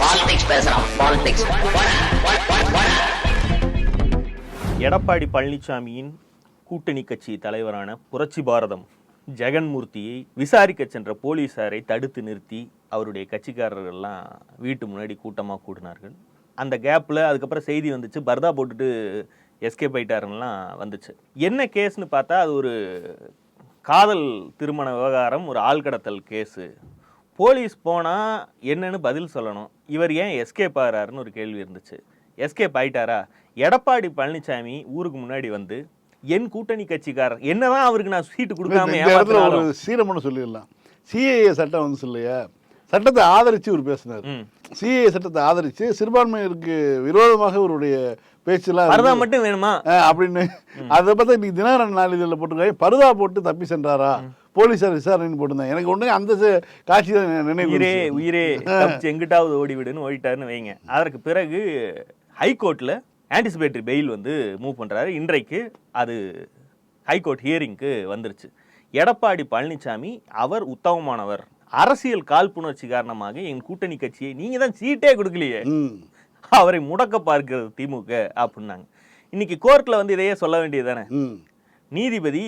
Politics பேசுறான் politics Edappadi பழனிசாமியின் கூட்டணி கட்சி தலைவரான புரட்சி பாரதம் ஜெகன்மூர்த்தியை விசாரிக்க சென்ற போலீசாரை தடுத்து நிறுத்தி அவருடைய கட்சிக்காரர்கள்லாம் வீட்டு முன்னாடி கூட்டமாக கூடினார்கள். அந்த கேப்பில் அதுக்கப்புறம் செய்தி வந்துச்சு. பர்தா போட்டுட்டு எஸ்கேப் ஆயிட்டாருலாம் வந்துச்சு. என்ன கேஸ்னு பார்த்தா அது ஒரு காதல் திருமண விவகாரம் ஒரு ஆள்கடத்தல் கேஸு. போலீஸ் போனால் என்னன்னு பதில் சொல்லணும். இவர் ஏன் எஸ்கேப் ஆகிறாருன்னு ஒரு கேள்வி இருந்துச்சு. எஸ்கேப் ஆயிட்டாரா? எடப்பாடி பழனிசாமி ஊருக்கு முன்னாடி வந்து என் கூட்டணி கட்சிக்காரர் என்னதான் அவருக்கு நான் சீட்டு கொடுக்காம இந்த இடத்துல ஒரு ஏமாத்தினாலும் சீரம்னு சொல்லிடலாம். சிஏஏ சட்டம் வந்து இல்லையா? சட்டத்தை ஆதரிச்சு ஒரு பேசினார். ம். சிஏஏ சட்டத்தை ஆதரிச்சு சிறுபான்மையினருக்கு விரோதமாக அவருடைய பேச்செல்லாம் பரதா மட்டும் வேணுமா? அப்படின்னு. அதை பார்த்தா இன்னைக்கு தினகரன் நாளிதழில் போட்டிருக்காங்க பருதா போட்டு தப்பி சென்றாரா? போலீசார் விசாரணைன்னு போட்டிருந்தாங்க. எனக்கு ஒண்ணு அந்த காட்சி தான் நினைவு உயிரே. உயிரே எங்கிட்டாவது ஓடி விடுன்னு ஓடிட்டாருன்னு வைங்க. அதற்கு பிறகு ஹைகோர்ட்ல ஆன்டிசிபேட்டரி பெயில் வந்து மூவ் பண்றாரு. இன்றைக்கு அது ஹைகோர்ட் ஹியரிங்க்கு வந்துருச்சு. எடப்பாடி பழனிசாமி அவர் உத்தமமானவர். அரசியல் காழ்ப்புணர்ச்சி காரணமாக என் கூட்டணி கட்சியை நீங்க தான் சீட்டே கொடுக்கலையே. அவரை முடக்க பார்க்கிறது திமுக அப்படின்னாங்க. இன்னைக்கு கோர்ட்ல வந்து இதையே சொல்ல வேண்டியதுதானே? ம். நீதிபதி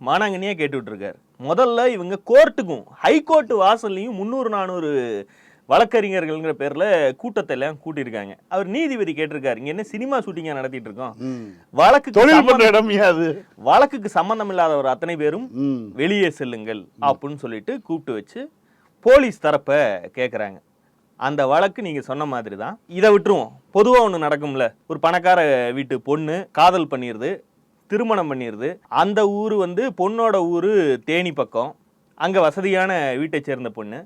மானாங்கனியா கேட்டுட்டு இருக்காரு. முதல்ல இவங்க கோர்ட்டுக்கும் ஹைகோர்ட் வாசல்லையும் முந்நூறு நானூறு வழக்கறிஞர்கள்ங்கிற பேர்ல கூட்டத்தை எல்லாம் கூட்டியிருக்காங்க. அவர் நீதிபதி கேட்டிருக்காரு. இங்க என்ன சினிமா ஷூட்டிங்கா நடத்திட்டு இருக்கோம்? வழக்கு தொழில் பண்ற இடமையா அது வழக்குக்கு சம்பந்தம் இல்லாதவர் அத்தனை பேரும் வெளியே செல்லுங்கள் அப்படின்னு சொல்லிட்டு கூப்பிட்டு வச்சு போலீஸ் தரப்பை கேட்குறாங்க அந்த வழக்கு நீங்க சொன்ன மாதிரி தான் இதை விட்டுருவோம். பொதுவா ஒன்று நடக்கும்ல. ஒரு பணக்கார வீட்டு பொண்ணு காதல் பண்ணிடுது திருமணம் பண்ணிடுது அந்த ஊர் வந்து பொண்ணோட ஊர் தேனி பக்கம். அங்க வசதியான வீட்டை சேர்ந்த பொண்ணு.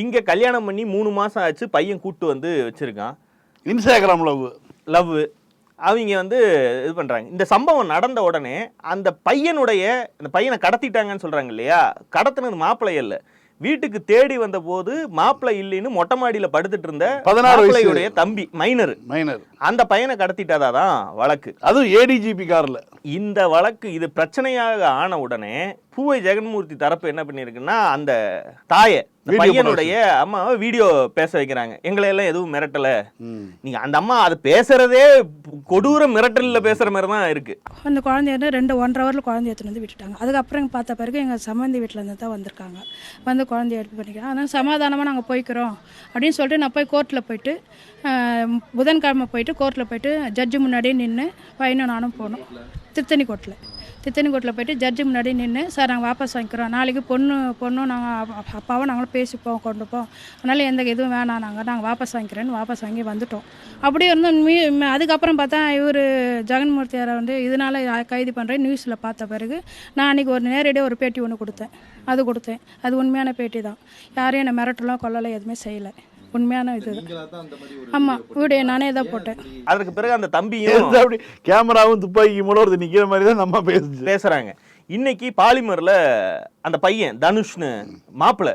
இங்க கல்யாணம் பண்ணி மூணு மாசம் ஆச்சு பையன் கூட்டு வந்து வச்சிருக்கான். Instagram love. லவ். அவங்க வந்து இது பண்றாங்க. இந்த சம்பவம் நடந்த உடனே அந்த பையனுடைய அந்த பையனை கடத்திட்டாங்கன்னு சொல்றாங்க இல்லையா? கடத்தினது மாப்பிள்ளை இல்ல. வீட்டுக்கு தேடி வந்த போது மாப்பிள்ளை இல்லைன்னு மொட்டை மாடியில படுத்துட்டு இருந்த 16 வயசு. மாப்பிள்ளையுடைய தம்பி மைனர் மைனர் அந்த பையனை கடத்திட்டாதான் வழக்கு. அதுவும் ஏடிஜிபி கார்ல. இந்த வழக்கு இது பிரச்சனையாக ஆன உடனே பூவை ஜெகன்மூர்த்தி தரப்பு என்ன பண்ணிருக்குன்னா அந்த தாயை பையனுடைய அம்மாவை வீடியோ பேச வைக்கிறாங்க. எங்களை எல்லாம் எதுவும் மிரட்டல. நீங்க அந்த அம்மா அது பேசுறதே கொடூர மிரட்டல்ல பேசுற மாதிரி தான் இருக்கு. அந்த குழந்தைய ரெண்டு ஒன்றரை ஹவரில் குழந்தைய எடுத்துன்னு வந்து விட்டுட்டாங்க. அதுக்கப்புறம் பார்த்த பிறகு எங்கள் சம்மந்தி வீட்டில் இருந்து தான் வந்திருக்காங்க. வந்து குழந்தைய எடுத்து பண்ணிக்கிறோம் அதனால் சமாதானமாக நாங்கள் போய்க்கிறோம் அப்படின்னு சொல்லிட்டு நான் போய் கோர்ட்டில் போயிட்டு புதன்கிழமை போயிட்டு கோர்ட்டில் போயிட்டு ஜட்ஜு முன்னாடியே நின்று பையனும் நானும் போனோம். திருத்தணி கோர்ட்டில் திருத்தணி கோர்ட்டில் போயிட்டு ஜட்ஜு முன்னாடி நின்று சார் நாங்கள் வாபஸ் வாங்கிக்கிறோம். நாளைக்கு பொண்ணு பொண்ணும் நாங்கள் அப்பாவும் நாங்களும் பேசிப்போம் கொண்டுப்போம் அதனால் எந்த இதுவும் வேணாம். நாங்கள் நாங்கள் வாபஸ் வாங்கிக்கிறேன்னு வாபஸ் வாங்கி வந்துட்டோம். அப்படியே இருந்தோம் மீ அதுக்கப்புறம் பார்த்தா இவர் ஜெகன்மூர்த்தியாரை வந்து இதனால் கைது பண்ணுறேன் நியூஸில் பார்த்த பிறகு நான் அன்றைக்கி ஒரு நேரடியாக ஒரு பேட்டி ஒன்று கொடுத்தேன். அது கொடுத்தேன். அது உண்மையான பேட்டி தான். யாரையும் என்னை மிரட்டலாம் கொல்லலை எதுவுமே செய்யலை. உண்மையான இது. ஆமாம் வீடியோ நானே தான் போட்டேன். அதற்கு பிறகு அந்த தம்பியும் அப்படி? கேமராவும் துப்பாக்கி மூட ஒருத்தர் நிக்கிற மாதிரி தான் நம்ம பேசுச்சு பேசுறாங்க. இன்னைக்கு பாலிமர்ல அந்த பையன் தனுஷ்னு மாப்பிள்ள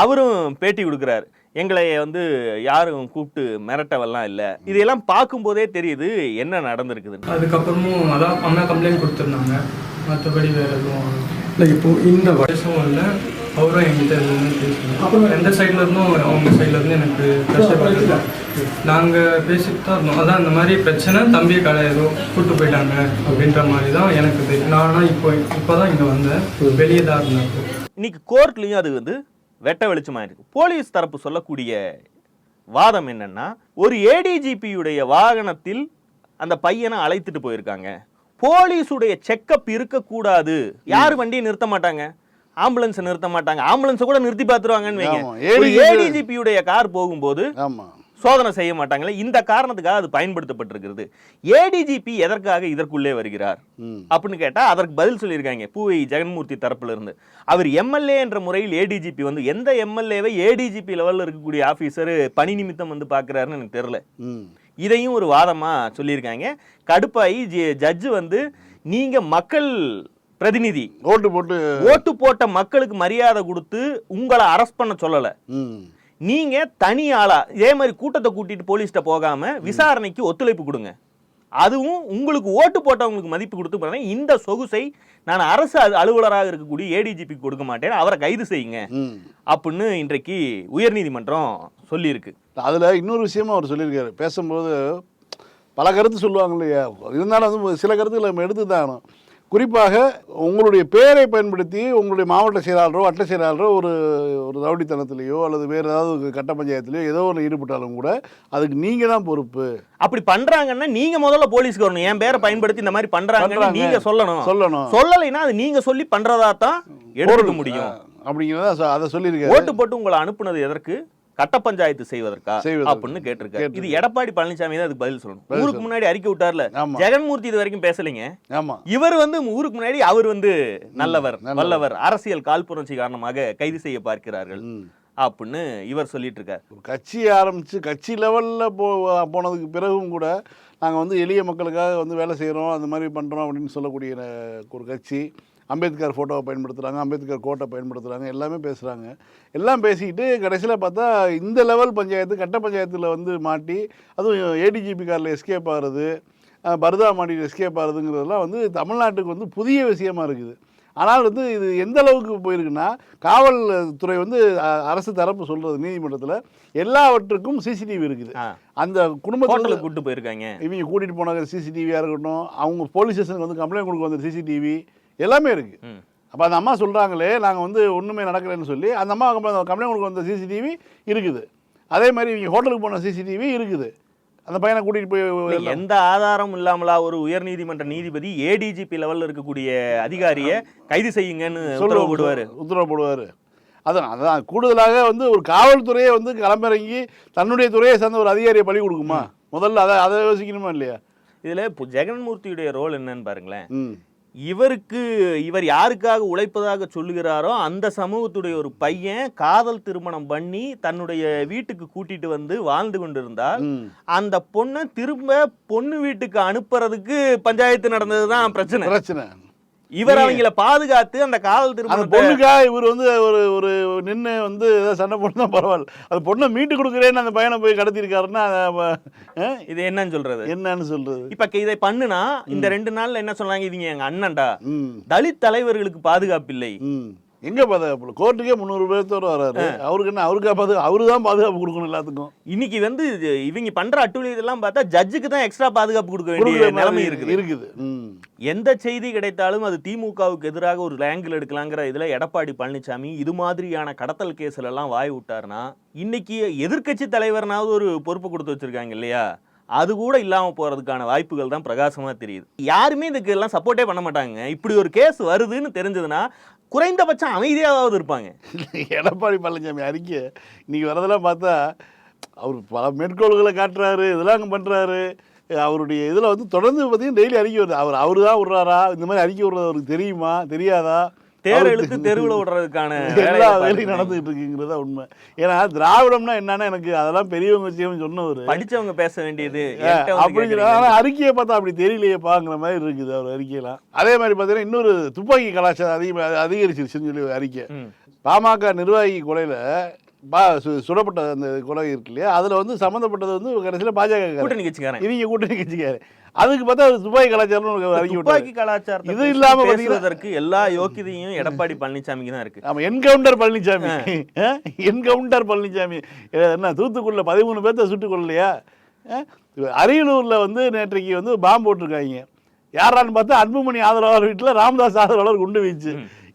அவரும் பேட்டி கொடுக்குறாரு. எங்களை வந்து யாரும் கூப்பிட்டு மிரட்டவெல்லாம் இல்லை. இதையெல்லாம் பார்க்கும்போதே தெரியுது என்ன நடந்திருக்குதுன்னு. அதுக்கப்புறமும் அதான் அம்மா கம்ப்ளைண்ட் கொடுத்துருந்தாங்க. மற்றபடி வேறு எதுவும் இல்லை இப்போ இந்த வயசும் இல்லை அவரும் என்கிட்ட எதுவுமே அப்புறம் எந்த சைடில் இருந்தும் அவங்க சைட்லேருந்து எனக்கு கஷ்டப்படல நாங்கள் பேசிட்டு தான் இருந்தோம். அதான் இந்த மாதிரி பிரச்சனை தம்பியை கடை ஏதோ கூட்டு போயிட்டாங்க அப்படின்ற மாதிரி தான் எனக்கு தெரியும் நானா இப்போ இப்போ தான் இங்கே வந்தேன். வெளியே தான் இருந்தேன். இன்னைக்கு கோர்ட்லேயும் அது வந்து வெட்ட வெளிச்சமாக இருக்கு. போலீஸ் தரப்பு சொல்லக்கூடிய வாதம் என்னன்னா ஒரு ஏடிஜிபியுடைய வாகனத்தில் அந்த பையனை அழைத்துட்டு போயிருக்காங்க. போலீஸுடைய செக்கப் இருக்கக்கூடாது. யார் வண்டியை நிறுத்த மாட்டாங்க? ஆம்புலன்ஸ் நிறுத்த மாட்டாங்க. ஆம்புலன்ஸை கூட நிறுத்தி பார்த்துருவாங்கன்னு வைங்க. ஏடிஜிபியுடைய கார் போகும்போது சோதனை செய்ய மாட்டாங்களே. இந்த காரணத்துக்காக அது பயன்படுத்தப்பட்டிருக்கிறது. ஏடிஜிபி எதற்காக இதற்குள்ளே வருகிறார்? அப்படின்னு கேட்டா அதற்கு பதில் சொல்லியிருக்காங்க. பூவை ஜெகன்மூர்த்தி தரப்புல இருந்து அவர் எம்எல்ஏ என்ற முறையில் ஏடிஜிபி வந்து எந்த எம்எல்ஏவை ஏடிஜிபி லெவல்ல இருக்கக்கூடிய ஆபீசர் பணி நிமித்தம் வந்து பாக்குறாருன்னு எனக்கு தெரியல. ம். இதையும் ஒரு வாதமா சொல்லியிருக்காங்க. கடுப்பாயி ஜட்ஜு வந்து நீங்க மக்கள் பிரதிநிதி. ஓட்டு போட்டு ஓட்டு போட்ட மக்களுக்கு மரியாதை கொடுத்து உங்களை அரெஸ்ட் பண்ண சொல்லல. நீங்க தனி ஆளா இதே மாதிரி கூட்டத்தை கூட்டிட்டு போலீஸ்ட்ட போகாம விசாரணைக்கு ஒத்துழைப்பு கொடுங்க. அதுவும் உங்களுக்கு ஓட்டு போட்டவங்களுக்கு மதிப்பு கொடுத்து பாருங்க இந்த சொகுசை நான் அரசு அலு- அலுவலராக இருக்கக்கூடிய ஏடிஜிபி கொடுக்க மாட்டேன் அவரை கைது செய்யுங்க. அப்படின்னு இன்றைக்கு உயர்நீதிமன்றம் சொல்லியிருக்கு. அதில் இன்னொரு விஷயமும் அவர் சொல்லியிருக்காரு. பேசும்போது பல கருத்து சொல்லுவாங்க இல்லையா? இருந்தாலும் வந்து சில கருத்துக்களை நம்ம எடுத்து தான் குறிப்பாக உங்களுடைய பேரை பயன்படுத்தி உங்களுடைய மாவட்ட செயலாளரோ வட்ட செயலாளரோ ஒரு ஒரு ரவுடித்தனத்திலேயோ அல்லது வேறு ஏதாவது கட்ட பஞ்சாயத்துலையோ ஏதோ ஒன்று ஈடுபட்டாலும் கூட அதுக்கு நீங்கள் தான் பொறுப்பு. அப்படி பண்றாங்கன்னா நீங்க முதல்ல போலீஸ்க்கு வரணும். என் பேரை பயன்படுத்தி இந்த மாதிரி பண்றாங்கன்னு பண்றாங்க. நீங்க சொல்லணும். சொல்லணும். சொல்லலைன்னா அது நீங்க சொல்லி பண்றதா தான் எடுத்துக்க முடியும். அப்படிங்கிறத அதை சொல்லியிருக்காரு. ஓட்டு போட்டு உங்களை அனுப்புனது எதற்கு? கட்ட பஞ்சாயத்து செய்வதற்கா. அப்படின்னு கேட்டிருக்காரு. இது. எடப்பாடி பழனிசாமி தான் அதுக்கு பதில் சொல்லணும். ஊருக்கு முன்னாடி அறிக்கை விட்டார்ல. ஜெகன்மூர்த்தி இது வரைக்கும் பேசலைங்க. இவர் வந்து ஊருக்கு முன்னாடி அவர் வந்து நல்லவர் நல்லவர். வல்லவர் அரசியல் காழ்ப்புணர்ச்சி காரணமாக கைது செய்ய பார்க்கிறார்கள் அப்படின்னு இவர் சொல்லிட்டு இருக்கார் கட்சி ஆரம்பித்து கட்சி லெவலில் போ போனதுக்கு பிறகும் கூட நாங்கள் வந்து எளிய மக்களுக்காக வந்து வேலை செய்கிறோம் அந்த மாதிரி பண்ணுறோம் அப்படின்னு சொல்லக்கூடிய ஒரு கட்சி. அம்பேத்கர் ஃபோட்டோவை பயன்படுத்துகிறாங்க அம்பேத்கர் கோட்டை பயன்படுத்துகிறாங்க எல்லாமே பேசுகிறாங்க எல்லாம் பேசிக்கிட்டு கடைசியில் பார்த்தா இந்த லெவல் பஞ்சாயத்து கட்ட பஞ்சாயத்தில் வந்து மாட்டி அதுவும் ஏடிஜிபி காரில் எஸ்கேப் ஆகிறது பர்தா மாடியில் எஸ்கேப் ஆகுதுங்கிறதெல்லாம் வந்து தமிழ்நாட்டுக்கு வந்து புதிய விஷயமா இருக்குது. ஆனால் வந்து இது எந்த அளவுக்கு போயிருக்குன்னா காவல்துறை வந்து அ- அரசு தரப்பு சொல்றது நீதிமன்றத்தில் எல்லாவற்றுக்கும் சிசிடிவி இருக்குது. அந்த குடும்பத்தில் கூட்டு போயிருக்காங்க. இவங்க கூட்டிட்டு போன சிசிடிவியாக இருக்கட்டும் அவங்க போலீஸ் ஸ்டேஷனுக்கு வந்து கம்ப்ளைண்ட் கொடுக்க வந்த சிசிடிவி எல்லாமே இருக்கு. ம். அப்போ அந்த அம்மா சொல்கிறாங்களே நாங்கள் வந்து ஒன்றுமே நடக்கலைன்னு சொல்லி அந்த அம்மா கம்ப்ளைண்ட் கொடுக்க வந்த சிசிடிவி இருக்குது. அதே மாதிரி இவங்க ஹோட்டலுக்கு போன சிசிடிவி இருக்குது. அந்த பையனை கூட்டிகிட்டு போய் எந்த ஆதாரம் இல்லாமலா ஒரு உயர்நீதிமன்ற நீதிபதி ஏடிஜிபி லெவல்ல இருக்கக்கூடிய அதிகாரிய கைது செய்யுங்கன்னு உத்தரவு போடுவாரு. உத்தரவு போடுவார். அதான் அதான் கூடுதலாக வந்து ஒரு காவல்துறையை வந்து களமிறங்கி தன்னுடைய துறையை சார்ந்த ஒரு அதிகாரியை பழி கொடுக்குமா? முதல்ல அதை அதை யோசிக்கணுமா இல்லையா? இதுல இப்போ ஜெகன்மூர்த்தியுடைய ரோல் என்னன்னு பாருங்களேன். இவருக்கு இவர் யாருக்காக உழைப்பதாக சொல்லுகிறாரோ அந்த சமூகத்துடைய ஒரு பையன் காதல் திருமணம் பண்ணி தன்னுடைய வீட்டுக்கு கூட்டிட்டு வந்து வாழ்ந்து கொண்டிருந்தால் அந்த பொண்ணை திரும்ப பொண்ணு வீட்டுக்கு அனுப்புறதுக்கு பஞ்சாயத்து நடந்ததுதான் பிரச்சனை. பிரச்சனை. இவர் அவங்கள பாதுகாத்து அந்த காதல் அந்த திருமணத்தை பொண்ணுக்காக இவர் வந்து ஒரு ஒரு நின்று வந்து ஏதாவது சண்டை போட்டு தான் பரவாயில்ல. அந்த பொண்ணை மீட்டு கொடுக்குறேன்னு அந்த பையனை போய் கடத்திருக்காருன்னா அதை இது என்னன்னு சொல்றது? என்னன்னு சொல்றது? இப்ப இதை பண்ணுனா இந்த ரெண்டு நாள்ல என்ன சொன்னாங்க? இவங்க எங்க அண்ணன்டா. தலித் தலைவர்களுக்கு பாதுகாப்பு இல்லை எங்க பாதுகாப்பு? கோர்ட்டுக்கே முந்நூறு பேர்த்தோட வராரு. அவருக்கு என்ன அவருக்கா பாதுகாப்பு அவரு தான் பாதுகாப்பு கொடுக்கணும் எல்லாத்துக்கும்? இன்னைக்கு வந்து இவங்க பண்ற அட்டுழியம் இதெல்லாம் பார்த்தா ஜட்ஜுக்கு தான் எக்ஸ்ட்ரா பாதுகாப்பு கொடுக்க வேண்டிய நிலைமை இருக்குது. இருக்குது. எந்த செய்தி கிடைத்தாலும் அது திமுகவுக்கு எதிராக ஒரு ஆங்கிள் எடுக்கலாங்கிற இதுல எடப்பாடி பழனிசாமி இது மாதிரியான கடத்தல் கேஸ்ல எல்லாம் வாய் விட்டாருன்னா இன்னைக்கு எதிர்க்கட்சி தலைவர்னாவது ஒரு பொறுப்பு கொடுத்து வச்சிருக்காங்க இல்லையா? அது கூட இல்லாம போறதுக்கான வாய்ப்புகள் தான் பிரகாசமா தெரியுது. யாருமே இதுக்கு எல்லாம் சப்போர்ட்டே பண்ண மாட்டாங்க. இப்படி ஒரு கேஸ் வருதுன்னு தெரிஞ்சதுன்னா குறைந்தபட்சம் அமைதியாவது இருப்பாங்க. எடப்பாடி பழனிசாமி அறிக்கை இன்னைக்கு வரதெல்லாம் பார்த்தா அவர் பல மேற்கோள்களை காட்டுறாரு இதெல்லாம் அங்கே பண்ணுறாரு அவருடைய இதில் வந்து தொடர்ந்து பார்த்தீங்கன்னா டெய்லி அறிக்கை வருது. அவர் அவரு தான் விட்றாரா? இந்த மாதிரி அறிக்கை விடுறது அவருக்கு தெரியுமா? தெரியாதா? தேர் இழுத்து தெருவுல விடுறதுக்கான எல்லா வேலையை வேலையும் நடந்துகிட்டு இருக்குங்கிறதா உண்மை. ஏன்னா திராவிடம்னா என்னன்னா எனக்கு அதெல்லாம் பெரியவங்க விஷயம் சொன்னவர். படிச்சவங்க பேச வேண்டியது. அப்படிங்கிற அறிக்கையை பார்த்தா அப்படி தெரியலையேப்பாங்கிற மாதிரி இருக்குது அவர் அறிக்கையெல்லாம். அதே மாதிரி பார்த்தீங்கன்னா இன்னொரு துப்பாக்கி கலாச்சாரம் அதிக அதிகரிச்சிருச்சுன்னு சொல்லி அறிக்கை. பாமக நிர்வாகி கொலையில் பா சுடப்பட்ட அந்த கொலை இருக்கு இல்லையா? அதில் வந்து சம்மந்தப்பட்டது வந்து கடைசியில் பாஜக கூட்டணி கட்சிக்காரன். இவங்க கூட்டணி கட்சிக்காரு அதுக்கு பார்த்தா துப்பாக்கி விட்டாரு துப்பாக்கி கலாச்சாரத்தை இது பற்றி இல்லாம பாத்தீங்கன்னா- பேசுவதற்கு எல்லா யோக்கியதையும் எடப்பாடி பழனிசாமிக்கு தான் இருக்கு. ஆமா என்கவுண்டர் பழனிசாமி என்கவுண்டர் பழனிசாமி என்ன தூத்துக்குடியில் பதிமூணு பேர்த்த சுட்டுக் கொள்ளலையா அரியலூரில் வந்து நேற்றைக்கு வந்து பாம்பு போட்டிருக்காங்க. யாரான்னு பார்த்தா அன்புமணி ஆதரவாளர் வீட்டில் ராமதாஸ் ஆதரவாளர் குண்டு வீச்சு.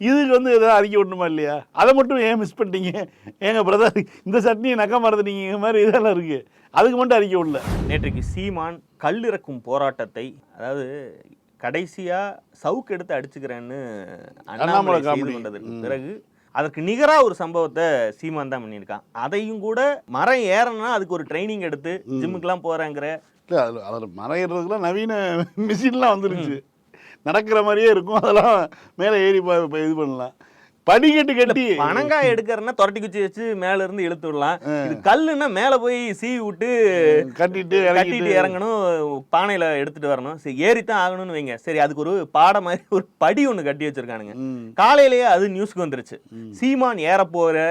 இதுக்கு வந்து எதாவது அறிக்கை விடணுமா இல்லையா? அதை மட்டும் ஏன் மிஸ் பண்ணிட்டீங்க? ஏங்க பிரதர் இந்த சட்னியை நக்க மறந்துட்டீங்க மாதிரி இதெல்லாம் இருக்கு. அதுக்கு மட்டும் அறிக்கை விடல. நேற்றைக்கு சீமான் கல்லிறக்கும் போராட்டத்தை அதாவது கடைசியா சவுக்கு எடுத்து அடிச்சுக்கிறேன்னு அண்ணாமலை காமெடி. கொண்டதற்கு பிறகு அதற்கு நிகரா ஒரு சம்பவத்தை சீமான் தான் பண்ணியிருக்கான். அதையும் கூட மரம் ஏறணும்னா அதுக்கு ஒரு ட்ரைனிங் எடுத்து ஜிம்முக்கெல்லாம் போறாங்கிற இல்லை அதில் அதில் மறையிறதுக்குலாம் நவீன மிஷின்லாம் வந்துருச்சு. நடக்கிற மாதிரியே இருக்கும். அதெல்லாம் மேலே ஏறி இது பண்ணலாம். படிக்கட்டு கட்டி. பனங்காய் எடுக்கிறன்னா தொரட்டி குச்சி வச்சு மேல இருந்து இழுத்து விடலாம். இது கல்லுன்னா மேல போய் சீவி விட்டு கட்டிட்டு கட்டிட்டு இறங்கணும். பானையில எடுத்துட்டு வரணும். சரி ஏறித்தான் ஆகணும்னு வைங்க. சரி அதுக்கு ஒரு பாட மாதிரி ஒரு படி ஒண்ணு கட்டி வச்சிருக்கானுங்க. காலையிலேயே அது நியூஸ்க்கு வந்துருச்சு. சீமான் ஏற போற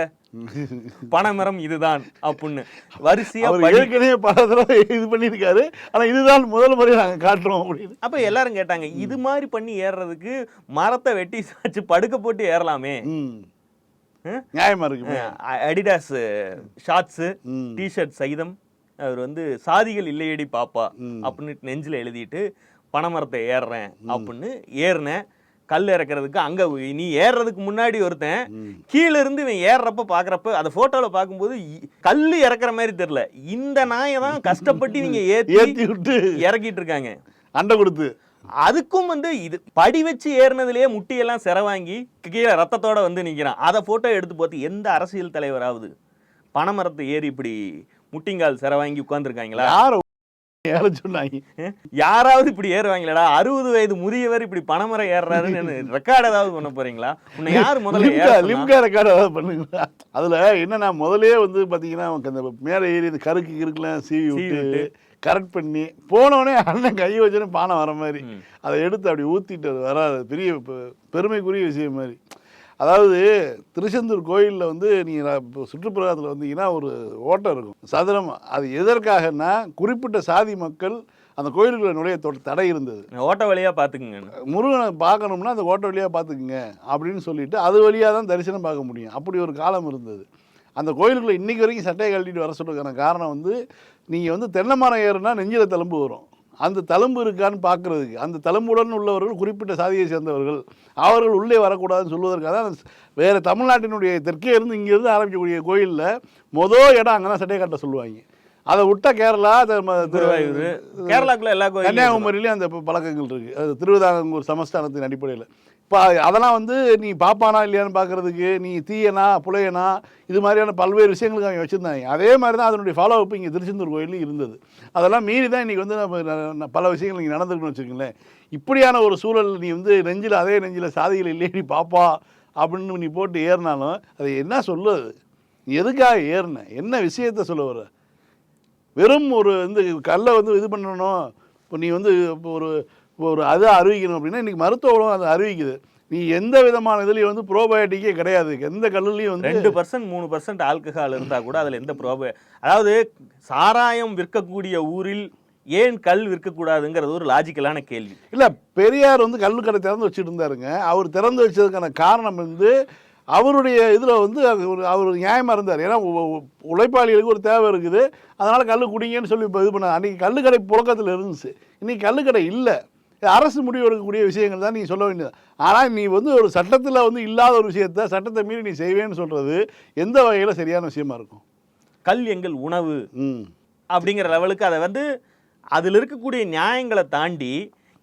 பனைமரம் இதுதான் அப்படின்னு வரிசையா ஏற்கனவே பல தடவை இது பண்ணியிருக்காரு. ஆனா இதுதான் முதல் முறை நாங்க காட்டுறோம் அப்படின்னு. அப்ப எல்லாரும் கேட்டாங்க இது மாதிரி பண்ணி ஏறுறதுக்கு மரத்தை வெட்டி சாச்சு படுக்க போட்டு ஏறலாமே. நியாயமா இருக்கு அடிடாஸ் ஷார்ட்ஸு. டிஷர்ட் சகிதம் அவர் வந்து சாதிகள் இல்லையடி பாப்பா அப்படின்னு நெஞ்சில் எழுதிட்டு பனைமரத்தை ஏறுறேன் அப்படின்னு ஏறினேன். கல் இறக்குறதுக்கு அங்க நீ ஏறுறதுக்கு முன்னாடி ஒருத்தன் கீழ இருந்து இவன் ஏறுறப்ப பாக்குறப்ப அந்த போட்டோல பார்க்கும்போது இ- கல்லு இறக்குற மாதிரி தெரியல. இந்த நாயை தான் கஷ்டப்பட்டு நீங்க ஏத்தி ஏத்தி விட்டு இறக்கிட்டு இருக்காங்க. அண்டை கொடுத்து. அதுக்கும் வந்து இது படி வச்சு ஏறினதுலயே முட்டியெல்லாம் சிற வாங்கி கீழே ரத்தத்தோட வந்து நிக்கிறான். அதை போட்டோ எடுத்து பார்த்து எந்த அரசியல் தலைவராவது பனைமரத்தை ஏறி இப்படி முட்டிங்கால் சிற வாங்கி உட்கார்ந்துருக்காங்களா? யார ஏற சொன்னாங்க? யாராவது இப்படி ஏறுவாங்களடா? அறுபது வயது முதியவர் இப்படி பனைமரம் ஏறுறாருன்னு ரெக்கார்ட் ஏதாவது பண்ண போறீங்களா? உன்னை யார் முதல்ல லிம்கா ரெக்கார்டு ஏதாவது பண்ணுங்களா? அதுல என்னன்னா முதல்லயே வந்து பாத்தீங்கன்னா அந்த மேலே ஏறி இந்த கருக்கு கிறுக்கெல்லாம் சீவி விட்டு. கரெக்ட் பண்ணி போனவொடனே அண்ணன் கையை வச்சுன்னு பானை வர மாதிரி. அதை எடுத்து அப்படி ஊத்திட்டு அது வராது பெரிய பெருமைக்குரிய விஷயம் மாதிரி. அதாவது திருச்செந்தூர் கோயிலில் வந்து நீங்கள் சுற்றுப்புறத்தில் வந்தீங்கன்னா ஒரு ஓட்டம் இருக்கும். சதுரம் அது எதற்காகன்னா குறிப்பிட்ட சாதி மக்கள் அந்த கோயிலுக்குள்ள நுழைய தடை இருந்தது. ஓட்ட வழியா பாத்துக்குங்க முருகனை பார்க்கணும்னா அந்த கோட்டை வழியாக பார்த்துக்குங்க அப்படின்னு சொல்லிட்டு அது வழியாக தான் தரிசனம் பார்க்க முடியும். அப்படி ஒரு காலம் இருந்தது. அந்த கோயிலுக்குள்ள இன்னைக்கு வரைக்கும் சட்டையை கழட்டிட்டு வர சொல்றதுக்கான காரணம் வந்து நீங்கள் வந்து தென்னை மரம் ஏறுனா நெஞ்சில தழும்பு வரும். அந்த தழும்பு இருக்கான்னு பார்க்கறதுக்கு அந்த தழும்புடன் உள்ளவர்கள் குறிப்பிட்ட சாதியை சேர்ந்தவர்கள் அவர்கள் உள்ளே வரக்கூடாதுன்னு சொல்வதற்காக தான் வேறு தமிழ்நாட்டினுடைய தெற்கே இருந்து இங்கேருந்து ஆரம்பிக்கக்கூடிய கோயிலில் மொதல் இடம் அங்கே தான் சட்டையை கட்ட சொல்லுவாங்க. அதை விட்டா கேரளா த- ம- த- குருவாயூர் கேரளாக்குள்ள எல்லா கோயிலும் கன்னியாகுமரியிலையும் அந்த பழக்கங்கள் இருக்குது அது திருவிதாங்கூர் சமஸ்தானத்தின் அடிப்படையில். அதெல்லாம் வந்து நீ பாப்பானா இல்லையான்னு பார்க்குறதுக்கு நீ தீயனா புலையனா இது மாதிரியான பல்வேறு விஷயங்களுக்கு அவங்க வச்சுருந்தாங்க. அதே மாதிரி தான் அதனுடைய ஃபாலோ அப் இங்கே திருச்செந்தூர் கோயிலும் இருந்தது. அதெல்லாம் மீறி தான் இன்றைக்கி வந்து நம்ம பல விஷயங்கள் இங்கே நடந்திருக்குன்னு வச்சுக்கோங்களேன். இப்படியான ஒரு சூழல் நீ வந்து நெஞ்சில் அதே நெஞ்சில் சாதிகள் இல்லையே நீ பாப்பா அப்படின்னு நீ போட்டு ஏறினாலும் அது என்ன சொல்லுது? எதுக்காக ஏறின? என்ன விஷயத்த சொல்ல வர வெறும் ஒரு வந்து கல்லை வந்து இது பண்ணணும். இப்போ நீ வந்து இப்போ ஒரு ஒரு அதை அறிவிக்கணும் அப்படின்னா இன்றைக்கி மருத்துவ உலகம் அதை அறிவிக்குது. நீ எந்த விதமான இதுலேயும் வந்து ப்ரோபயோட்டிக்கே கிடையாது. எந்த கல்லுலையும் வந்து ரெண்டு பர்சன்ட் மூணு பர்சன்ட் ஆல்கஹால் இருந்தா கூட அதுல எந்த ப்ரோப அதாவது சாராயம் விற்கக்கூடிய ஊரில் ஏன் கல் விற்கக்கூடாதுங்கிறது ஒரு லாஜிக்கலான கேள்வி. இல்லை பெரியார் வந்து கல்லு கடை திறந்து வச்சுட்டு இருந்தாருங்க. அவர் திறந்து வச்சதுக்கான காரணம் வந்து அவருடைய இதில் வந்து அவர் அவர் நியாயமாக இருந்தார். ஏன்னா உழைப்பாளிகளுக்கு ஒரு தேவை இருக்குது. அதனால் கல் குடிங்கன்னு சொல்லி இப்போ இது பண்ண அன்றைக்கி கல்லுக்கடை புழக்கத்தில் இருந்துச்சு. இன்றைக்கி கல்லுக்கடை இல்லை. அரசு முடிவு எடுக்கக்கூடிய விஷயங்கள் தான் நீ சொல்ல வேண்டியது. ஆனால் நீ வந்து ஒரு சட்டத்தில் வந்து இல்லாத ஒரு விஷயத்த சட்டத்தை மீறி நீ செய்வேன்னு சொல்கிறது எந்த வகையில் சரியான விஷயமா இருக்கும்? கல் எங்கள் உணவு ம். அப்படிங்கிற லெவலுக்கு அதை வந்து அதில் இருக்கக்கூடிய நியாயங்களை தாண்டி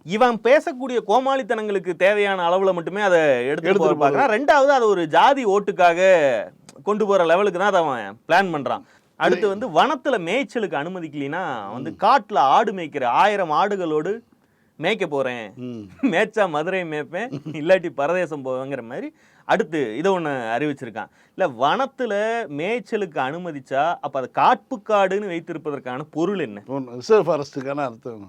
இவன் பேசக்கூடிய கோமாளித்தனங்களுக்கு தேவையான அளவில் மட்டுமே அதை எடுத்து எடுத்துட்டு போக பார்க்குறான். ரெண்டாவது அதை ஒரு ஜாதி ஓட்டுக்காக கொண்டு போகிற லெவலுக்கு தான் அதை அவன் பிளான் பண்ணுறான் அடுத்து வந்து வனத்துல மேய்ச்சலுக்கு அனுமதிக்கலைன்னா வந்து காட்டுல ஆடு மேய்க்கிற ஆயிரம் ஆடுகளோடு மேய்க்க போறேன். ம். மேய்ச்சா மதுரை மேய்ப்பேன். இல்லாட்டி பரதேசம் போவேங்கிற மாதிரி அடுத்து இதை ஒன்று அறிவிச்சிருக்கான். இல்லை வனத்துல மேய்ச்சலுக்கு அனுமதிச்சா அப்போ அது காட்டுக்காடுன்னு வைத்திருப்பதற்கான பொருள் என்ன? ரிசர்வ் ஃபாரஸ்ட்டுக்கான அர்த்தம்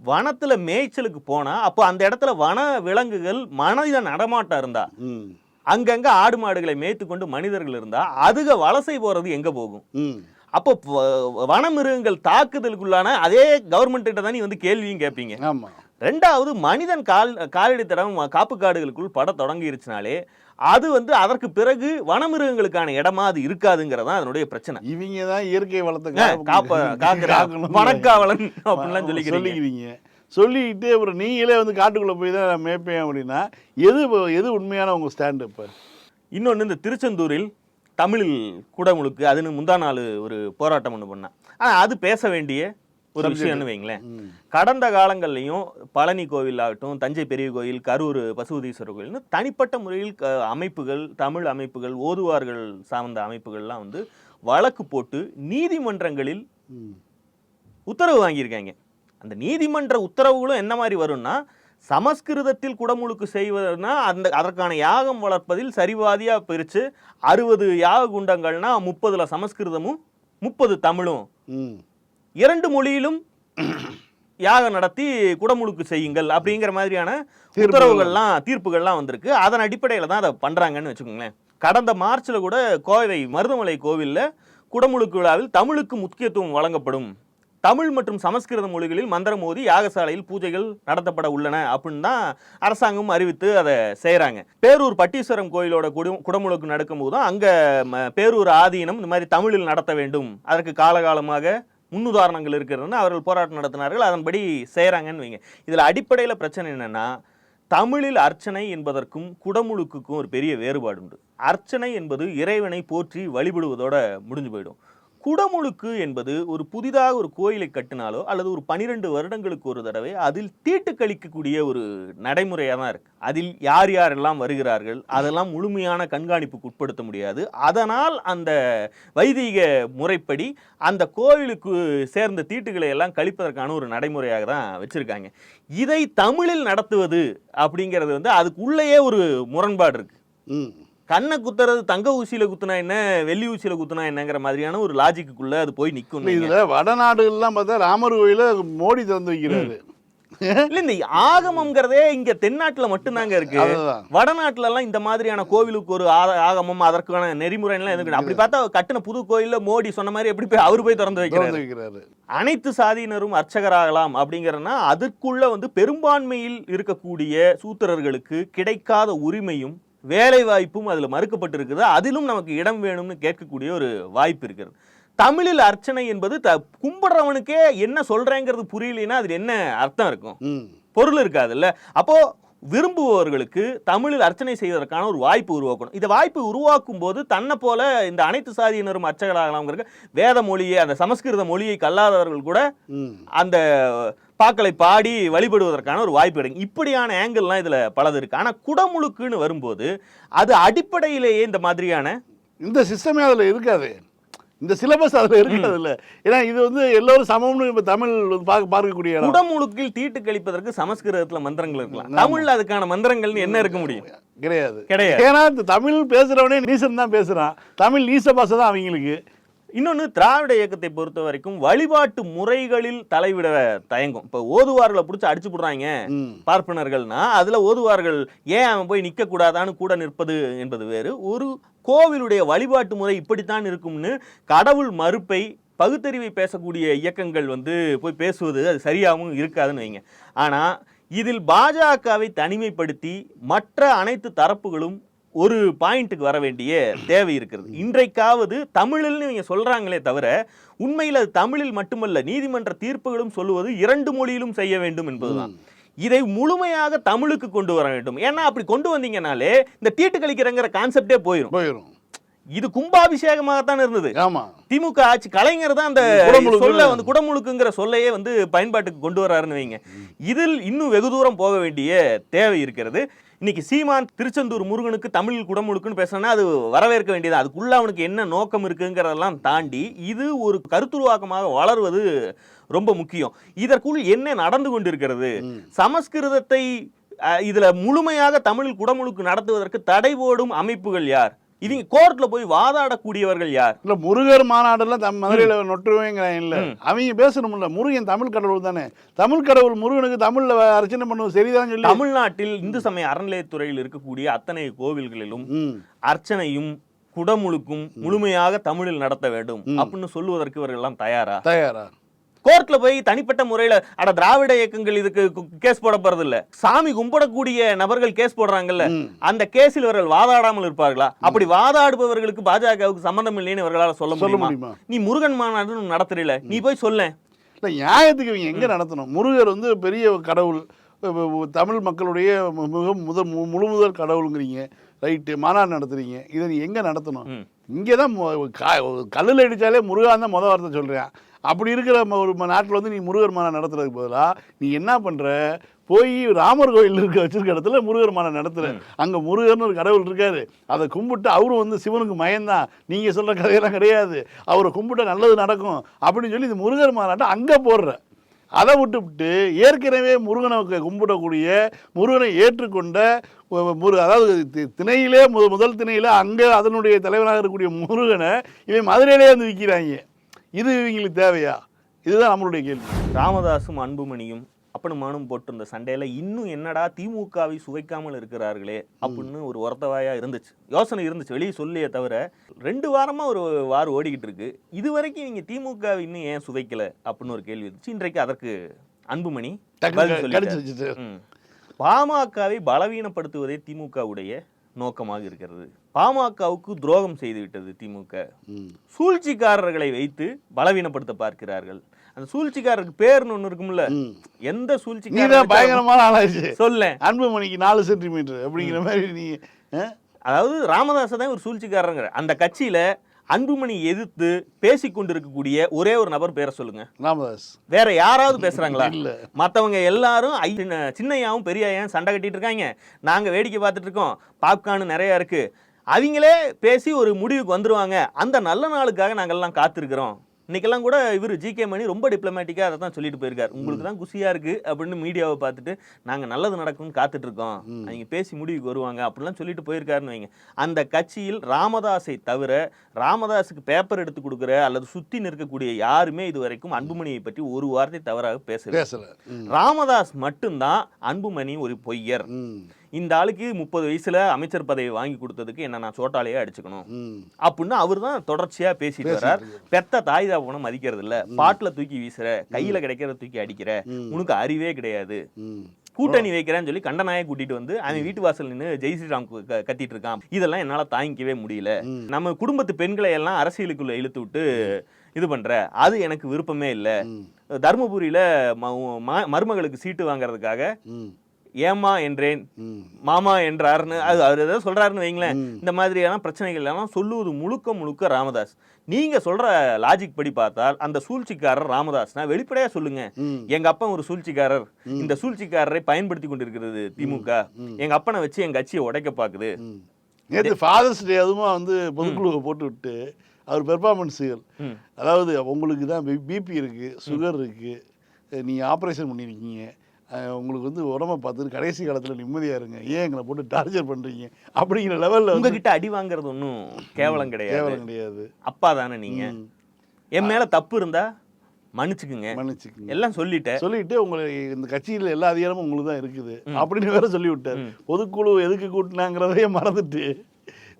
வனத்துல மேய்ச்சலுக்கு போனா அப்போ அந்த இடத்துல வன விலங்குகள் மனித நடமாட்டம் இருந்தா அங்கங்க ஆடு மாடுகளை மேய்த்து கொண்டு மனிதர்கள் இருந்தா அதுக வலசை போறது எங்க போகும்? அப்போ வனமிருகங்கள் தாக்குதலுக்குள்ளான அதே கவர்மெண்ட் கிட்ட தான் நீ வந்து கேள்வியும் கேட்பீங்க ஆமாம் ரெண்டாவது மனிதன் கால் காலடி தடம் காப்பு காடுகளுக்குள் பட தொடங்கிருச்சுனாலே அது வந்து அதற்கு பிறகு வனமிருகங்களுக்கான இடமா அது இருக்காதுங்கிறதான் அதனுடைய பிரச்சனை. இவங்க தான் இயற்கை வளத்தை காப்ப. வனக்காவலன் அப்படின்லாம் சொல்லிக்கிறீங்க. சொல்லிக்கிறீங்க. சொல்லிக்கிட்டு அப்புறம் நீங்களே வந்து காட்டுக்குள்ளே போய் தான் நான் மேய்ப்பேன் அப்படின்னா எது எது உண்மையான உங்கள் ஸ்டாண்டு இப்போ? இன்னொன்று இந்த திருச்செந்தூரில் தமிழில் குடமுழுக்கு அதுன்னு முந்தா நாள் ஒரு போராட்டம் ஒன்று பண்ணான் ஆனால் அது பேச வேண்டிய ஒரு விஷயம்னு வைங்களேன் கடந்த காலங்கள்லையும் பழனி கோவில் ஆகட்டும் தஞ்சை பெரிய கோயில் கரூர் பசுபதீஸ்வரர் கோயில்னு தனிப்பட்ட முறையில் அமைப்புகள் தமிழ் அமைப்புகள் ஓதுவார்கள் சார்ந்த அமைப்புகள்லாம் வந்து வழக்கு போட்டு நீதிமன்றங்களில் உத்தரவு வாங்கியிருக்காங்க. அந்த நீதிமன்ற உத்தரவுகளும் என்ன மாதிரி வரும்னா சமஸ்கிருதத்தில் குடமுழுக்கு செய்வதுனா அந்த அதற்கான யாகம் வளர்ப்பதில் சரிவாதியா பிரித்து அறுபது யாக குண்டங்கள்னா முப்பதுல சமஸ்கிருதமும் முப்பது தமிழும். இரண்டு மொழியிலும் யாகம் நடத்தி குடமுழுக்கு செய்யுங்கள் அப்படிங்கிற மாதிரியான. உத்தரவுகள்லாம் தீர்ப்புகள்லாம் வந்திருக்கு. அதன் அடிப்படையில் தான் அதை பண்றாங்கன்னு வச்சுக்கோங்களேன். கடந்த மார்ச்ல கூட கோவை மருதமலை கோவில்ல குடமுழுக்கு விழாவில் தமிழுக்கு முக்கியத்துவம் வழங்கப்படும். தமிழ் மற்றும் சமஸ்கிருத மொழிகளில் மந்திரம் மோதி யாகசாலையில் பூஜைகள் நடத்தப்பட உள்ளன அப்படின்னு தான் அரசாங்கம் அறிவித்து அதை செய்கிறாங்க பேரூர் பட்டீஸ்வரம் கோயிலோட குடு குடமுழுக்கு நடக்கும்போது தான் அங்கே பேரூர் ஆதீனம் இந்த மாதிரி தமிழில் நடத்த வேண்டும். அதற்கு காலகாலமாக முன்னுதாரணங்கள் இருக்கிறதுன்னு அவர்கள் போராட்டம் நடத்தினார்கள். அதன்படி செய்கிறாங்கன்னு வைங்க. இதில் அடிப்படையில் பிரச்சனை என்னென்னா தமிழில் அர்ச்சனை என்பதற்கும் குடமுழுக்குக்கும் ஒரு பெரிய வேறுபாடு உண்டு அர்ச்சனை என்பது இறைவனை போற்றி வழிபடுவதோட முடிஞ்சு போயிடும். குடமுழுக்கு என்பது ஒரு புதிதாக ஒரு கோயிலை கட்டினாலோ அல்லது ஒரு பனிரெண்டு வருடங்களுக்கு ஒரு தடவை அதில் தீட்டு கழிக்கக்கூடிய ஒரு நடைமுறையாக தான் இருக்கு. அதில் யார் யாரெல்லாம் வருகிறார்கள் அதெல்லாம் முழுமையான கண்காணிப்புக்கு உட்படுத்த முடியாது. அதனால் அந்த வைதிக முறைப்படி அந்த கோவிலுக்கு சேர்ந்த தீட்டுகளை எல்லாம் கழிப்பதற்கான ஒரு நடைமுறையாக தான் வச்சுருக்காங்க. இதை தமிழில் நடத்துவது அப்படிங்கிறது வந்து அதுக்குள்ளேயே ஒரு முரண்பாடு இருக்குது கண்ணை குத்துறது தங்க ஊசியில குத்துனா என்ன வெள்ளி ஊசியில குத்துனா என்னங்கிற மாதிரியான ஒரு லாஜிக்குள்ள அது போய் இல்ல, இதுல வடநாடுகள்லாம் பார்த்தா ராமர் கோயில மோடி திறந்து வைக்கிறாரு. இல்ல இந்த ஆகமம்ங்கிறதே இங்க தென்னாட்டுல மட்டும்தாங்க இருக்கு. வடநாட்டுல எல்லாம் இந்த மாதிரியான கோவிலுக்கு ஒரு ஆகமம் அதற்கான நெறிமுறை எல்லாம் எதுக்கு அப்படி பார்த்தா கட்டின புது கோயில்ல மோடி சொன்ன மாதிரி எப்படி போய் அவரு போய் திறந்து வைக்கிறாரு? திறந்து வைக்கிறாரு. அனைத்து சாதியினரும் அர்ச்சகராகலாம் அப்படிங்கிறனா அதற்குள்ள வந்து பெரும்பான்மையில் இருக்கக்கூடிய சூத்திரர்களுக்கு கிடைக்காத உரிமையும் வேலை வாய்ப்பும் அதுல மறுக்கப்பட்டிருக்குது. அதிலும் நமக்கு இடம் வேணும்னு கேட்கக்கூடிய ஒரு வாய்ப்பு இருக்கிறது. தமிழில் அர்ச்சனை என்பது த கும்பிடுறவனுக்கே என்ன சொல்றேங்கிறது புரியலைன்னா அது என்ன அர்த்தம் இருக்கும்? பொருள் இருக்காதுல்ல. அப்போ விரும்புபவர்களுக்கு தமிழில் அர்ச்சனை செய்வதற்கான ஒரு வாய்ப்பு உருவாக்கணும். இந்த வாய்ப்பு உருவாக்கும் போது தன்னை போல இந்த அனைத்து சாதியினரும் அர்ச்சகராகலாம்ங்கிற வேத மொழியை அந்த சமஸ்கிருத மொழியை கல்லாதவர்கள் கூட அந்த பாக்களை பாடி வழிபடுவதற்கான ஒரு வாய்ப்பு கிடைக்கும் இப்படியான ஆங்கிள்லாம் இதுல பலது இருக்கு. ஆனா குடமுழுக்குன்னு வரும்போது அது அடிப்படையிலேயே இந்த மாதிரியான இந்த சிஸ்டமே அதில் இருக்காது. இந்த சிலபஸ் அதில் இருக்காது இல்ல. ஏன்னா இது வந்து எல்லோரும் சமம்னு இப்போ தமிழ் பார்க்க பார்க்கக்கூடிய குடமுழுக்கில் தீட்டு கழிப்பதற்கு சமஸ்கிருதத்துல மந்திரங்கள் இருக்கலாம். தமிழ்ல அதுக்கான மந்திரங்கள்னு என்ன இருக்க முடியும்? கிடையாது. கிடையாது. ஏன்னா இந்த தமிழ் பேசுறவனே நீசன் தான் பேசுறான். தமிழ் நீச பாஷை தான் அவங்களுக்கு. இன்னொன்று திராவிட இயக்கத்தை பொறுத்த வரைக்கும் வழிபாட்டு முறைகளில் தலைவிட தயங்கும். இப்போ ஓதுவார்களை பிடிச்சி அடிச்சு போடுறாங்க ம். பார்ப்பனர்கள்னா அதுல ஓதுவார்கள் ஏன் அவன் போய் நிற்க கூடாதான்னு கூட நிற்பது என்பது வேறு. ஒரு கோவிலுடைய வழிபாட்டு முறை இப்படித்தான் இருக்கும்னு கடவுள் மறுப்பை பகுத்தறிவை பேசக்கூடிய இயக்கங்கள் வந்து போய் பேசுவது அது சரியாகவும் இருக்காதுன்னு வைங்க. ஆனா இதில் பாஜகவை தனிமைப்படுத்தி மற்ற அனைத்து தரப்புகளும் ஒரு பாயிண்ட்டுக்கு வர வேண்டிய தேவை இருக்கிறது. இன்றைக்காவது தமிழில்னு இவங்க சொல்றாங்களே தவிர உண்மையில் அது தமிழில் மட்டுமல்ல நீதிமன்ற தீர்ப்புகளும் சொல்லுவது இரண்டு மொழியிலும் செய்ய வேண்டும் என்பதுதான். இதை முழுமையாக தமிழுக்கு கொண்டு வர வேண்டும். ஏன்னா அப்படி கொண்டு வந்தீங்கனாலே இந்த தீட்டு கழிக்கிறங்கிற கான்செப்டே போயிடும் போயிடும் இது கும்பாபிஷேகமாகத்தான் இருந்தது. ஆமா. திமுக ஆட்சி கலைஞர் தான் அந்த. சொல்ல வந்து குடமுழுக்குங்கிற சொல்லையே வந்து பயன்பாட்டுக்கு கொண்டு வராருன்னு வைங்க. இதில் இன்னும் வெகு தூரம் போக வேண்டிய தேவை இருக்கிறது. இன்னைக்கு சீமான் திருச்செந்தூர் முருகனுக்கு தமிழ் குடமுழுக்குன்னு பேசுனா அது வரவேற்க வேண்டியது? அதுக்குள்ள அவனுக்கு என்ன நோக்கம் இருக்குங்கிறதெல்லாம் தாண்டி இது ஒரு கருத்துருவாக்கமாக வளர்வது ரொம்ப முக்கியம். இதற்குள் என்ன நடந்து கொண்டிருக்கிறது? சமஸ்கிருதத்தை இதுல முழுமையாக தமிழில் குடமுழுக்கு நடத்துவதற்கு தடை போடும் அமைப்புகள் யார்? இவங்க கோர்ட்ல போய் வாதாடக்கூடியவர்கள் யார்? இல்ல முருகர் மாநாடெல்லாம் தம் மதுரையில நொட்டுவேங்கிறான் இல்ல. அவங்க பேசணும்ல முருகன் தமிழ் கடவுள் தானே. தமிழ் கடவுள் முருகனுக்கு தமிழ்ல அர்ச்சனை பண்ணுவது சரிதான் சொல்லி. தமிழ்நாட்டில் இந்து சமய அறநிலையத்துறையில் இருக்கக்கூடிய அத்தனை கோவில்களிலும் அர்ச்சனையும் குடமுழுக்கும் முழுமையாக தமிழில் நடத்த வேண்டும் அப்படின்னு சொல்லுவதற்கு இவர்கள் எல்லாம் தயாரா? தயாரா? கோர்ட்ல போய் தனிப்பட்ட முறையில அட திராவிட இயக்கங்கள் இதுக்கு கேஸ் போட போறது இல்ல சாமி கும்பிடக்கூடிய நபர்கள் கேஸ் போடுறாங்கல்ல. அந்த கேஸில் இவர்கள் வாதாடாமல் இருப்பார்களா? அப்படி வாதாடுபவர்களுக்கு பாஜகவுக்கு சம்பந்தம் இல்லைன்னு இவர்களால் சொல்ல முடியுமா? நீ முருகன் மாநாடு நடத்துறீல. நீ போய் சொல்ல இல்லை நியாயத்துக்கு இவங்க எங்கே நடத்தணும்? முருகர் வந்து பெரிய கடவுள் தமிழ் மக்களுடைய மிக முதல் மு- முழு முதல் கடவுளுங்கிறீங்க. ரைட்டு மாநாடு நடத்துறீங்க. இதை நீ எங்கே நடத்தணும். இங்கே தான் கல்லில் அடித்தாலே முருகான் தான் மொதல் வார்த்தை சொல்கிறேன் அப்படி இருக்கிற ஒரு நாட்டில் வந்து நீ முருகர் மாநாடு நடத்துறதுக்கு பதிலாக நீ என்ன பண்ணுற போய் ராமர் கோயில் இருக்க வச்சிருக்க இடத்துல முருகர் மாநாடு நடத்துற. அங்கே முருகர்னு ஒரு கடவுள் இருக்காரு. அதை கும்பிட்டு அவரும் வந்து சிவனுக்கு மயம்தான் நீங்கள் சொல்கிற கதையெல்லாம் கிடையாது. அவரை கும்பிட்டா நல்லது நடக்கும். அப்படின்னு சொல்லி இந்த முருகர் மாநாட்டை அங்கே போடுற. அதை விட்டுவிட்டு ஏற்கனவே முருகனை கும்பிடக்கூடிய முருகனை ஏற்றுக்கொண்ட முரு அதாவது திணையிலே மு முதல் திணையிலே அங்கே அதனுடைய தலைவனாக இருக்கக்கூடிய முருகனை இவன் மதுரையிலே வந்து விற்கிறாங்க. இது இவங்களுக்கு தேவையா? இதுதான் நம்மளுடைய கேள்வி. ராமதாசும் அன்புமணியும் அப்பனும் மானும் போட்டிருந்த சண்டையில இன்னும் என்னடா திமுகவை சுவைக்காமல் இருக்கிறார்களே அப்படின்னு ஒரு ஒருத்தவாயா இருந்துச்சு. யோசனை இருந்துச்சு. வெளியே சொல்லியே தவிர ரெண்டு வாரமா ஒரு வார் ஓடிக்கிட்டு இருக்கு. இது வரைக்கும் நீங்க திமுக இன்னும் ஏன் சுவைக்கல அப்படின்னு ஒரு கேள்வி இருந்துச்சு. இன்றைக்கு அதற்கு அன்புமணி. பாமகவை பலவீனப்படுத்துவதே திமுகவுடைய நோக்கமாக இருக்கிறது. பாமகவுக்கு துரோகம் செய்துவிட்டது திமுக. சூழ்ச்சிக்காரர்களை வைத்து பலவீனப்படுத்த பார்க்கிறார்கள். அந்த சூழ்ச்சிக்காரருக்கு பேர்னு ஒண்ணு இருக்கும்ல. எந்த நீதான் சூழ்ச்சிக்காரர் பயங்கரமான ஆளாச்சு சொல்ல அன்புமணிக்கு நாலு சென்டிமீட்டர் அப்படிங்கிற மாதிரி நீ? அதாவது ராமதாஸ் தான் ஒரு சூழ்ச்சிக்காரங்கிற அந்த கட்சியில அன்புமணி எதிர்த்து பேசிக் கொண்டிருக்கக்கூடிய ஒரே ஒரு நபர் பேரை சொல்லுங்க. ராமதாஸ். வேற யாராவது பேசுறாங்களா? இல்ல. மத்தவங்க எல்லாரும் சின்னையாவும் பெரியாயும் சண்டை கட்டிட்டு இருக்காங்க. நாங்க வேடிக்கை பார்த்துட்டு இருக்கோம். பாப்கார்ன் நிறைய இருக்கு. அவங்களே பேசி ஒரு முடிவுக்கு வந்துருவாங்க. அந்த நல்ல நாளுக்காக நாங்கெல்லாம் காத்திருக்கிறோம். இன்னைக்கெல்லாம் கூட இவர் ஜி கே மணி ரொம்ப டிப்ளமேட்டிக்காக அதை தான் சொல்லிட்டு போயிருக்காரு. உங்களுக்கு தான் குஷியா இருக்கு அப்படின்னு மீடியாவை பார்த்துட்டு நாங்க நல்லது நடக்கும்னு காத்துட்டு இருக்கோம். அவங்க பேசி முடிவுக்கு வருவாங்க. அப்படிலாம் சொல்லிட்டு போயிருக்காருன்னு வைங்க. அந்த கட்சியில் ராமதாஸை தவிர ராமதாஸுக்கு பேப்பர் எடுத்து கொடுக்குற அல்லது சுத்தி நிற்கக்கூடிய யாருமே இது வரைக்கும் அன்புமணியை பற்றி ஒரு வார்த்தை தவறாக பேசல. ராமதாஸ் மட்டும்தான் அன்புமணி ஒரு பொய்யர். இந்த ஆளுக்கு முப்பது வயசுல அமைச்சர் பதவி வாங்கி கொடுத்ததுக்கு என்ன நான் சோட்டாலேயே அடிச்சுக்கணும். அப்படின்னு அவர் தான் தொடர்ச்சியா பேசிட்டு வர்றார். பெத்த தாய் தாபனம் மதிக்கிறது இல்ல பாட்டுல தூக்கி வீசுற கையில கிடைக்கிறத தூக்கி அடிக்கிற. உனக்கு அறிவே கிடையாது. கூட்டணி வைக்கிறேன்னு சொல்லி கண்டனாயை கூட்டிட்டு வந்து அவன் வீட்டு வாசல் நின்று ஜெய் ஸ்ரீராம் கத்திட்டு இருக்கான். இதெல்லாம் என்னால தாங்கிக்கவே முடியல. நம்ம குடும்பத்து பெண்களை எல்லாம் அரசியலுக்குள்ள இழுத்து விட்டு இது பண்ற. அது எனக்கு விருப்பமே இல்லை. தருமபுரியில மருமகளுக்கு சீட்டு வாங்குறதுக்காக. ஏமா என்றேன். மாமா என்றாருன்னு அது அவர் ஏதோ சொல்றாருன்னு வைங்களேன். இந்த மாதிரியான பிரச்சனைகள் எல்லாம் சொல்லுவது முழுக்க முழுக்க ராமதாஸ். நீங்க சொல்ற லாஜிக் படி பார்த்தால் அந்த சூழ்ச்சிக்காரர் ராமதாஸ்னா வெளிப்படையா சொல்லுங்க. எங்க அப்பன் ஒரு சூழ்ச்சிக்காரர். இந்த சூழ்ச்சிக்காரரை பயன்படுத்தி கொண்டிருக்கிறது திமுக. எங்க அப்பனை வச்சு எங்க கட்சியை உடைக்க பாக்குது நேற்று ஃபாதர்ஸ் டே அதுவும் வந்து பொதுக்குழுவை போட்டு விட்டு அவர் பெர்ஃபார்மன்ஸுகள். அதாவது உங்களுக்கு தான் பிபி இருக்குது சுகர் இருக்குது நீங்கள் ஆப்ரேஷன் பண்ணியிருக்கீங்க உங்களுக்கு வந்து உடம்ப பார்த்துட்டு கடைசி காலத்தில் நிம்மதியாக இருங்க. ஏன் எங்களை போட்டு டார்ச்சர் பண்ணுறீங்க அப்படிங்கிற லெவலில் உங்ககிட்ட அடி வாங்குறது ஒன்றும் கேவலம் கிடையாது. கேவலம் கிடையாது. அப்பா தானே நீங்க? என் மேல தப்பு இருந்தா மன்னிச்சுக்குங்க. மன்னிச்சுக்குங்க. எல்லாம் சொல்லிட்டேன். சொல்லிட்டு உங்களை இந்த கட்சியில் எல்லா அதிகாரமும் உங்களுக்கு தான் இருக்குது. அப்படின்னு வேற சொல்லி விட்டார். பொதுக்குழு எதுக்கு கூட்டினாங்கிறதையே மறந்துட்டு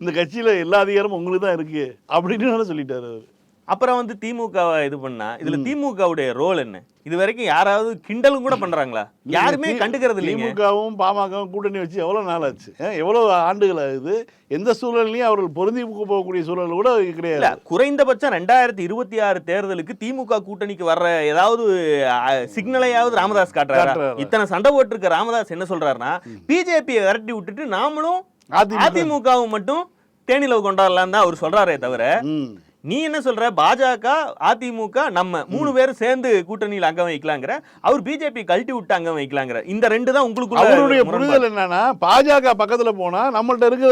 இந்த கட்சியில் எல்லா அதிகாரமும் உங்களுக்கு தான் இருக்கு அப்படின்னு வேற சொல்லிட்டாரு அவர். அப்புறம் வந்து திமுக இது பண்ணா இதுல திமுகவுடைய ரோல் என்ன? இது வரைக்கும் யாராவது கிண்டலும் கூட பண்றாங்களா? யாருமே கண்டுக்கிறது இல்லைங்க. திமுகவும் பாமகவும் கூட்டணி வச்சு எவ்வளோ நாள் ஆச்சு? ஏன், எவ்வளோ ஆண்டுகள் ஆகுது? எந்த சூழல்லையும் அவர்கள் பொருந்தி போகக்கூடிய சூழல் கூட இல்ல கிடையாது குறைந்தபட்சம் ரெண்டாயிரத்தி இருபத்தி ஆறு தேர்தலுக்கு திமுக கூட்டணிக்கு வர்ற ஏதாவது சிக்னலையாவது ராமதாஸ் காட்டுறாரா? இத்தனை சண்டை போட்டிருக்க ராமதாஸ் என்ன சொல்றாருன்னா பிஜேபியை விரட்டி விட்டுட்டு நாமளும் அதிமுக. அதிமுகவும் மட்டும் தேனிலவு கொண்டாடலாம் தான் அவர் சொல்றாரே தவிர நீ என்ன சொல்ற? பாஜக அதிமுக நம்ம மூணு பேரும் சேர்ந்து கூட்டணியில் அங்கம் வைக்கலாங்கிற அவர் பிஜேபி கழட்டி விட்டு அங்கம் வைக்கலாங்கிற இந்த ரெண்டு தான் உங்களுக்குள்ள அவருடைய. புரிதல் என்னன்னா பாஜக பக்கத்துல போனா நம்மள்ட்ட இருக்கிற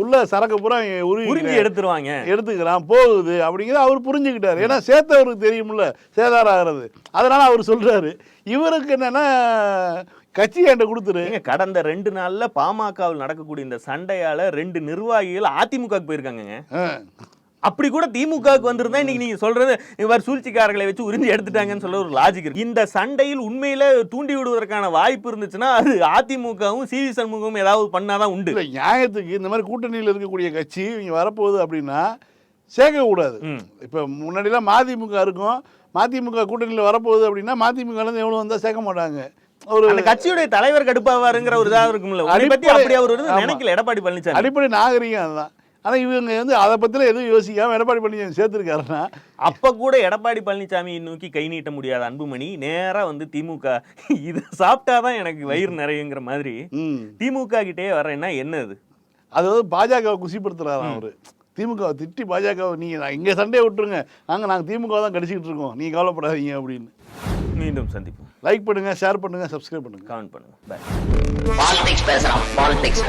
உள்ள சரக்கு பூரா உருவி எடுத்துருவாங்க. எடுத்துக்கிறான் போகுது அப்படிங்கிறத அவர் புரிஞ்சுக்கிட்டாரு. ஏன்னா சேர்த்தவருக்கு தெரியும்ல சேதாரம் ஆகிறது. அதனால அவர் சொல்றாரு. இவருக்கு என்னன்னா கட்சி என்கிட்ட கொடுத்துரு. கடந்த ரெண்டு நாள்ல பாமகவில் நடக்கக்கூடிய இந்த சண்டையால ரெண்டு நிர்வாகிகள் அதிமுகவுக்கு போயிருக்காங்கங்க. ஆ. அப்படி கூட திமுகவுக்கு வந்திருந்தா இன்னைக்கு நீங்க சொல்றது இவர் சூழ்ச்சிக்காரர்களை வச்சு உறிஞ்சி எடுத்துட்டாங்கன்னு சொல்ல ஒரு லாஜிக் இருக்கு. இந்த சண்டையில் உண்மையில தூண்டி விடுவதற்கான வாய்ப்பு இருந்துச்சுன்னா அது அதிமுகவும் சி வி சண்முகமும் ஏதாவது பண்ணாதான் உண்டு. இல்ல நியாயத்துக்கு இந்த மாதிரி கூட்டணியில் இருக்கக்கூடிய கட்சி இவங்க வரப்போகுது அப்படின்னா சேர்க்கக்கூடாது. இப்போ முன்னாடிலாம் மதிமுக இருக்கும். மதிமுக கூட்டணியில் வரப்போகுது அப்படின்னா மதிமுகலேருந்து எவ்வளோ வந்தால் சேர்க்க மாட்டாங்க. ஒரு கட்சியுடைய தலைவர் கடுப்பாவாருங்கிற ஒரு இதாக இருக்கும்ல. பத்தி அடிப்படை- அப்படி அவர். நினைக்கல. எடப்பாடி பழனிசாமி. அடிப்படை நாகரிகம் அதுதான். ஆனால் இவங்க வந்து அதை பற்றிலாம் எதுவும் யோசிக்காம எடப்பாடி பழனிசாமி சேர்த்துருக்காருன்னா அப்ப கூட எடப்பாடி பழனிசாமி நோக்கி கை நீட்ட முடியாத. அன்புமணி நேரா வந்து திமுக இது சாப்பிட்டாதான் எனக்கு வயிறு நிறையுங்கிற மாதிரி ம். திமுக கிட்டே வரேன்னா என்னது? அது வந்து பாஜகவை குசிப்படுத்துறாராம் அவரு. திமுகவை திட்டி பாஜகவை நீங்கள் இங்கே சண்டையை விட்டுருங்க. நாங்கள் நாங்கள் திமுக தான் கடிச்சிக்கிட்டு இருக்கோம். நீங்கள் கவலைப்படாதீங்க அப்படின்னு. மீண்டும் சந்திப்போம். லைக் பண்ணுங்க ஷேர் பண்ணுங்க சப்ஸ்கிரைப் பண்ணுங்க. கமெண்ட் பண்ணுங்க. பாய் பாலிடிக்ஸ் பேசுறான் பாலிடிக்ஸ்